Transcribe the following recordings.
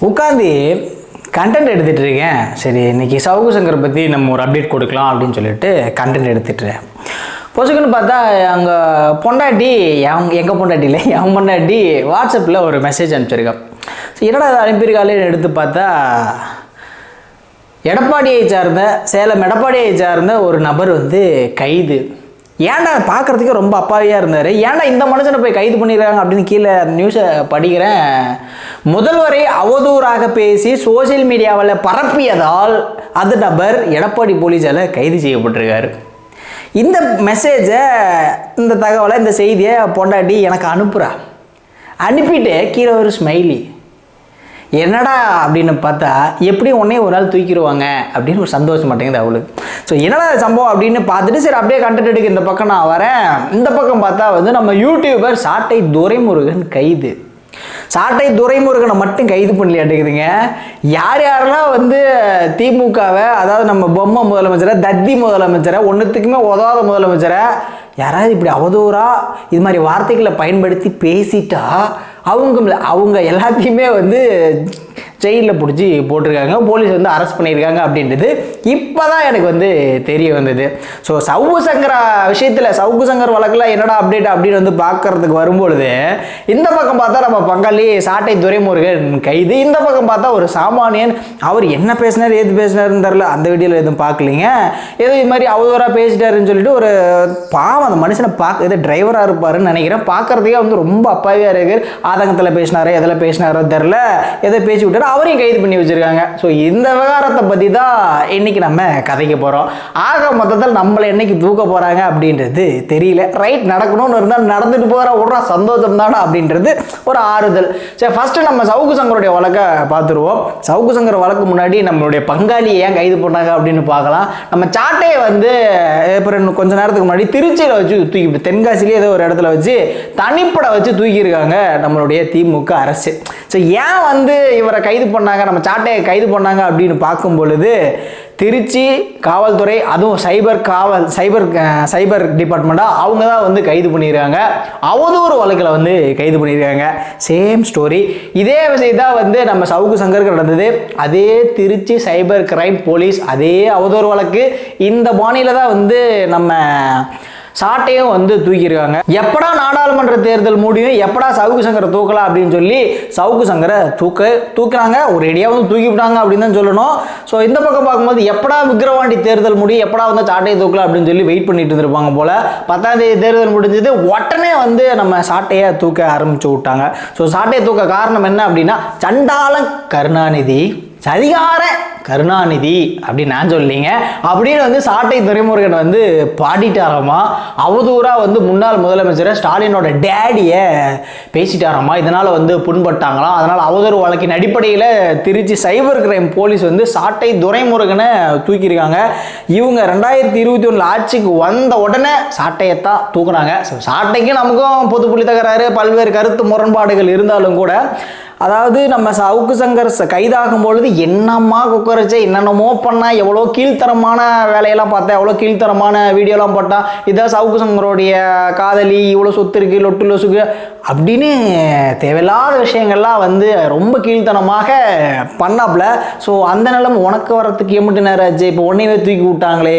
உட்காந்து கண்டென்ட் எடுத்துகிட்டு இருக்கேன் சரி இன்னைக்கு சவுகு சங்கர் பற்றி நம்ம ஒரு அப்டேட் கொடுக்கலாம் அப்படின்னு சொல்லிட்டு கண்டென்ட் எடுத்துட்டுருக்கேன். பொசுக்குன்னு பார்த்தா அங்கே பொண்டாட்டி அவங்க எங்கள் பொண்டாட்டி இல்லை என் பொண்டாட்டி வாட்ஸ்அப்பில் ஒரு மெசேஜ் அனுப்பிச்சிருக்கேன் ஸோ என்னடா அதை அனுப்பியிருக்காளேன்னு எடுத்து பார்த்தா எடப்பாடியை சார்ந்த சேலம் எடப்பாடியை சார்ந்த ஒரு நபர் வந்து கைது. ஏன்டா பார்க்குறதுக்கே ரொம்ப அப்பாவியாக இருந்தார்? ஏன்டா இந்த மனுஷனை போய் கைது பண்ணியிருக்காங்க அப்படின்னு கீழே நியூஸை படிக்கிறேன். முதல்வரை அவதூறாக பேசி சோஷியல் மீடியாவில் பரப்பியதால் அந்த நபர் எடப்பாடி போலீஸால் கைது செய்யப்பட்டிருக்காரு. இந்த மெசேஜை இந்த தகவலை இந்த செய்தியை பொண்டாட்டி எனக்கு அனுப்புகிறா அனுப்பிட்டு கீழே ஒரு ஸ்மைலி என்னடா அப்படின்னு பார்த்தா எப்படி உடனே ஒரு நாள் தூக்கிடுவாங்க அப்படின்னு ஒரு சந்தோஷம் மாட்டேங்குது அவளுக்கு. ஸோ என்னடா சம்பவம் அப்படின்னு பார்த்துட்டு சரி அப்படியே கண்டென்ட் எடுக்க இந்த பக்கம் நான் வரேன். இந்த பக்கம் பார்த்தா வந்து நம்ம யூடியூபர் சாட்டை துரைமுருகன் கைது. சாட்டை துரைமுருகனை மட்டும் கைது பண்ணலையாட்டுக்குதுங்க. யார் யாரெல்லாம் வந்து திமுகவை அதாவது நம்ம பொம்மை முதலமைச்சரை தத்தி முதலமைச்சரை ஒன்றுத்துக்குமே உதவாத முதலமைச்சரை யாராவது இப்படி அவதூறாக இது மாதிரி வார்த்தைகளை பயன்படுத்தி பேசிட்டா அவங்க அவங்க எல்லாத்தையுமே வந்து ஜெயிலில் பிடிச்சி போட்டிருக்காங்க. போலீஸ் வந்து அரெஸ்ட் பண்ணியிருக்காங்க அப்படின்றது இப்போ தான் எனக்கு வந்து தெரிய வந்தது. ஸோ சவுகு சங்கர விஷயத்தில் சவுகு சங்கர் வழக்கில் என்னடா அப்டேட் அப்படின்னு வந்து பார்க்கறதுக்கு வரும்பொழுது இந்த பக்கம் பார்த்தா நம்ம பங்காளி சாட்டை துரைமுருகன் கைது. இந்த பக்கம் பார்த்தா ஒரு சாமானியன். அவர் என்ன பேசினார் ஏது பேசினாருன்னு தெரில அந்த வீடியோவில் எதுவும் பார்க்கலீங்க. ஏதோ இது மாதிரி அவதூறாக பேசிட்டாருன்னு சொல்லிட்டு ஒரு பாவம் அந்த மனுஷனை பார்க்க ஏதோ டிரைவராக இருப்பாருன்னு நினைக்கிறேன். பார்க்கறதுக்கே வந்து ரொம்ப அப்பாவியாக இருக்கு. ஆதங்கத்தில் பேசினாரோ எதில் பேசினாரோ தெரில எதை பேசி விட்டாரோ அவரையும் கைது பண்ணி வச்சுருக்காங்க. ஸோ இந்த விவகாரத்தை பற்றி தான் இன்றைக்கி நம்ம கதைக்க போகிறோம் ஆக மொத்தத்தில் நம்மளை என்னைக்கு தூக்க போகிறாங்க அப்படின்றது தெரியல. ரைட் நடக்கணும்னு இருந்தால் நடந்துட்டு போகிற விட்றா சந்தோஷம் தானே அப்படின்றது ஒரு ஆறுதல். சரி ஃபஸ்ட்டு நம்ம சவுக்கு சங்கருடைய வழக்கை பார்த்துருவோம். சவுக்கு சங்கர் வழக்கு முன்னாடி நம்மளுடைய பங்காளியை ஏன் கைது பண்ணாங்க அப்படின்னு பார்க்கலாம். நம்ம சாட்டையை வந்து அப்புறம் கொஞ்ச நேரத்துக்கு முன்னாடி திருச்சியில் வச்சு தூக்கி தென்காசிலேயே ஏதோ ஒரு இடத்துல வச்சு தனிப்பட வச்சு தூக்கியிருக்காங்க நம்மளுடைய திமுக அரசு. ஸோ ஏன் வந்து இவரை கைது பண்ணாங்க? நம்ம சாட்டையை கைது பண்ணாங்க அப்படின்னு பார்க்கும் பொழுது திருச்சி காவல்துறை அதுவும் சைபர் காவல் சைபர் சைபர் டிபார்ட்மெண்ட்டாக அவங்க தான் வந்து கைது பண்ணியிருக்காங்க அவதூறு வழக்கில் வந்து கைது பண்ணியிருக்காங்க சேம் ஸ்டோரி இதே விஷயம் வந்து நம்ம சவுக்கு சங்கருக்கு நடந்தது. அதே திருச்சி சைபர் கிரைம் போலீஸ் அதே அவதூறு வழக்கு. இந்த பாணியில் தான் வந்து நம்ம சாட்டையும் வந்து தூக்கியிருக்காங்க. எப்படா நாடாளுமன்ற தேர்தல் முடியும் எப்படா சவுக்கு சங்கரை தூக்கலாம் அப்படின்னு சொல்லி சவுக்கு சங்கரை தூக்க தூக்குறாங்க. ஒரு ரெடியாக வந்து தூக்கி விட்டாங்க அப்படின்னு தான் சொல்லணும். ஸோ இந்த பக்கம் பார்க்கும்போது எப்படா விக்கிரவாண்டி தேர்தல் முடியும் எப்படா வந்து சாட்டையை தூக்கலாம் அப்படின்னு சொல்லி வெயிட் பண்ணிட்டு இருந்திருப்பாங்க போல. பத்தாம் தேதி தேர்தல் முடிஞ்சது உடனே வந்து நம்ம சாட்டையை தூக்க ஆரம்பிச்சு விட்டாங்க. ஸோ சாட்டையை தூக்க காரணம் என்ன அப்படின்னா சண்டாளம் கருணாநிதி. சரிகார கருணாநிதி அப்படின்னு நான் சொல்லிங்க. அப்படின்னு வந்து சாட்டை துரைமுருகன் வந்து பாடிட்டாராமா? அவதூறாக வந்து முன்னாள் முதலமைச்சர் ஸ்டாலினோட டேடியை பேசிட்டாராமா? இதனால் வந்து புண்பட்டாங்களாம். அதனால் அவதூறு வழக்கின் அடிப்படையில் திருச்சி சைபர் கிரைம் போலீஸ் வந்து சாட்டை துரைமுருகனை தூக்கியிருக்காங்க. இவங்க ரெண்டாயிரத்தி இருபத்தி ஒன்றில் ஆட்சிக்கு வந்த உடனே சாட்டையத்தான் தூக்குனாங்க. ஸோ சாட்டைக்கு நமக்கும் பொது புள்ளி தகராறு பல்வேறு கருத்து முரண்பாடுகள் இருந்தாலும் கூட அதாவது நம்ம சவுக்கு சங்கர் ச- கைதாகும் பொழுது என்னம்மா குக்கரிச்சு என்னென்னமோ பண்ணால் எவ்வளோ கீழ்த்தரமான வேலையெல்லாம் பார்த்தேன் எவ்வளோ கீழ்த்தரமான வீடியோலாம் போட்டால் இதான் சவுக்கு சங்கரோடைய காதலி இவ்வளோ சொத்து இருக்கு லொட்டு லொசுக்கு அப்படின்னு தேவையில்லாத விஷயங்கள்லாம் வந்து ரொம்ப கீழ்த்தனமாக பண்ணாப்புல. ஸோ அந்த நிலைமை உனக்கு வரத்துக்கு எம்பிட்டு நேரம் ஆச்சு இப்போ ஒன்றையவே தூக்கி விட்டாங்களே.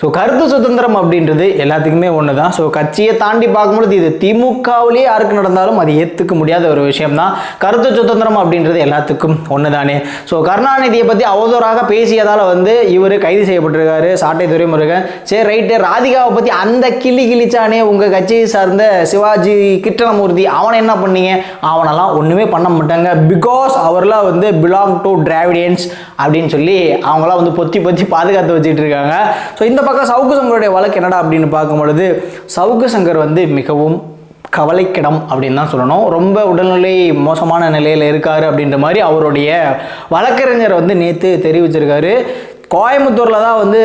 ஸோ கருத்து சுதந்திரம் அப்படின்றது எல்லாத்துக்குமே ஒன்று தான் ஸோ கட்சியை தாண்டி பார்க்கும்பொழுது இது திமுகவிலேயே யாருக்கு நடந்தாலும் அது ஏற்றுக்க முடியாத ஒரு விஷயம் தான் கருத்து சுதந்திரம் அப்படின்றது எல்லாத்துக்கும் ஒன்று தானே ஸோ கருணாநிதியை பற்றி அவதூறாக பேசியதால் வந்து இவர் கைது செய்யப்பட்டிருக்காரு சாட்டை துரைமுருகன். சரி ரைட்டு ராதிகாவை பற்றி அந்த கிளி கிழிச்சானே உங்கள் கட்சியை சார்ந்த சிவாஜி கிருஷ்ணமூர்த்தி அவனை என்ன பண்ணீங்க? அவனெல்லாம் ஒன்றுமே பண்ண மாட்டாங்க. பிகாஸ் அவர்லாம் வந்து பிலாங் டு டிராவிடியன்ஸ் அப்படின்னு சொல்லி அவங்களாம் வந்து பொத்தி பொத்தி பாதுகாத்து வச்சுட்டு இருக்காங்க ஸோ இந்த பக்கம் சவுக்கு சங்கருடைய வழக்கு என்னடா அப்படின்னு பார்க்கும் பொழுது சவுக்கு சங்கர் வந்து மிகவும் கவலைக்கிடம் அப்படின்னு தான் சொல்லணும். ரொம்ப உடல்நிலை மோசமான நிலையில் இருக்காரு அப்படின்ற மாதிரி அவருடைய வழக்கறிஞர் வந்து நேற்று தெரிவிச்சிருக்காரு. கோயம்புத்தூரில் தான் வந்து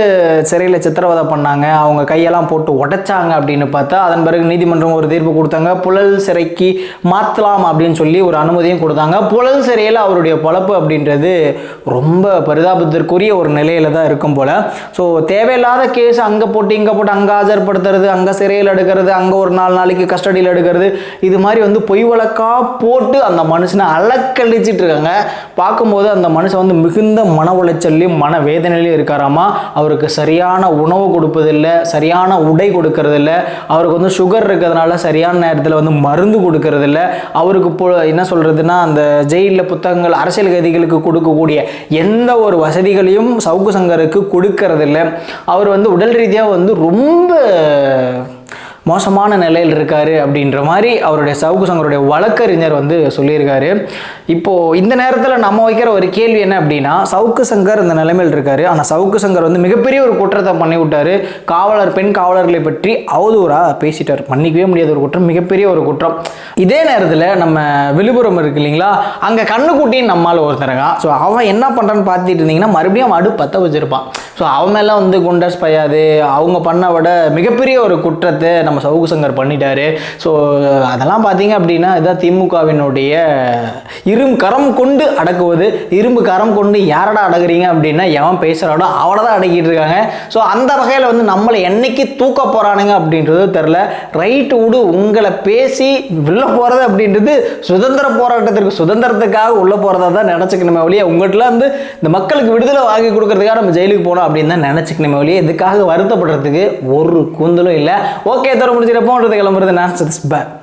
சிறையில் சித்திரவதை பண்ணாங்க. அவங்க கையெல்லாம் போட்டு உடைச்சாங்க அப்படின்னு பார்த்தா அதன் பிறகு நீதிமன்றம் ஒரு தீர்ப்பு கொடுத்தாங்க. புழல் சிறைக்கு மாற்றலாம் அப்படின்னு சொல்லி ஒரு அனுமதியும் கொடுத்தாங்க. புழல் சிறையில் அவருடைய பொழப்பு அப்படின்றது ரொம்ப பரிதாபத்திற்குரிய ஒரு நிலையில் தான் இருக்கும் போல். ஸோ தேவையில்லாத கேஸ் அங்கே போட்டு இங்கே போட்டு அங்கே ஆஜர்படுத்துறது அங்கே சிறையில் எடுக்கிறது அங்கே ஒரு நாலு நாளைக்கு கஸ்டடியில் எடுக்கிறது இது மாதிரி வந்து பொய் வழக்காக போட்டு அந்த மனுஷனை அலக்கழிச்சிட்டு இருக்காங்க. பார்க்கும்போது அந்த மனுஷன் வந்து மிகுந்த மன உளைச்சல்லையும் மன வேதனையிலையும் இருக்காராமா? அவருக்கு சரியான உணவு கொடுப்பதில்லை சரியான உடை கொடுக்கறதில்ல அவருக்கு வந்து சுகர் இருக்கிறதுனால சரியான நேரத்தில் வந்து மருந்து கொடுக்கறதில்ல. அவருக்கு இப்போ என்ன சொல்கிறதுனா அந்த ஜெயிலில் புத்தகங்கள் அரசியல் கைதிகளுக்கு கொடுக்கக்கூடிய எந்த ஒரு வசதிகளையும் சவுக்கு சங்கருக்கு கொடுக்கறதில்ல. அவர் வந்து உடல் ரீதியாக வந்து ரொம்ப மோசமான நிலையில் இருக்காரு அப்படின்ற மாதிரி அவருடைய சவுக்கு சங்கருடைய வழக்கறிஞர் வந்து சொல்லியிருக்காரு. இப்போ இந்த நேரத்தில் நம்ம வைக்கிற ஒரு கேள்வி என்ன அப்படின்னா சவுக்கு சங்கர் இந்த நிலைமையில் இருக்காரு. ஆனால் சவுக்கு சங்கர் வந்து மிகப்பெரிய ஒரு குற்றத்தை பண்ணி விட்டாரு காவலர் பெண் காவலர்களை பற்றி அவதூறாக பேசிட்டார். மன்னிக்கவே முடியாத ஒரு குற்றம் மிகப்பெரிய ஒரு குற்றம். இதே நேரத்தில் நம்ம விழுப்புரம் இருக்கு இல்லைங்களா? அங்கே கண்ணுக்குட்டின்னு நம்மால் ஒருத்தருங்க ஸோ அவன் என்ன பண்ணுறான்னு பார்த்துட்டு இருந்தீங்கன்னா மறுபடியும் அவன் அடுப்பு பற்ற வச்சிருப்பான். ஸோ அவன் மேலே வந்து குண்டஸ் பையாது அவங்க பண்ண விட மிகப்பெரிய ஒரு குற்றத்தை நம்ம சவுக்கு சங்கர் பண்ணிட்டாரு. ஸோ அதெல்லாம் பார்த்தீங்க அப்படின்னா இதான் திமுகவினுடைய இரும்பு கரம் கொண்டு அடக்குவது. இரும்பு கரம் கொண்டு யாரடா அடக்குறீங்க அப்படின்னா எவன் பேசுகிறாடோ அவனை தான் அடக்கிட்டு இருக்காங்க. ஸோ அந்த வகையில் வந்து நம்மளை என்னைக்கு தூக்க போகிறானுங்க அப்படின்றது தெரில ரைட்டு விடு உங்களை பேசி வெளில போகிறது அப்படின்றது சுதந்திர போராட்டத்திற்கு சுதந்திரத்துக்காக உள்ளே போகிறதா தான் நினச்சிக்கணுமே ஒழிய உங்கள்கிட்ட வந்து இந்த மக்களுக்கு விடுதலை வாங்கி கொடுக்கறதுக்காக நம்ம ஜெயிலுக்கு போனோம் அப்படின்னு தான் நினச்சிக்கணுமே ஒழிய இதுக்காக வருத்தப்படுறதுக்கு ஒரு கூந்தலும் இல்லை. ஓகே முடிஞ்சிட முடிச்சிடப்போன்றது கிளம்புறது நான் பேட்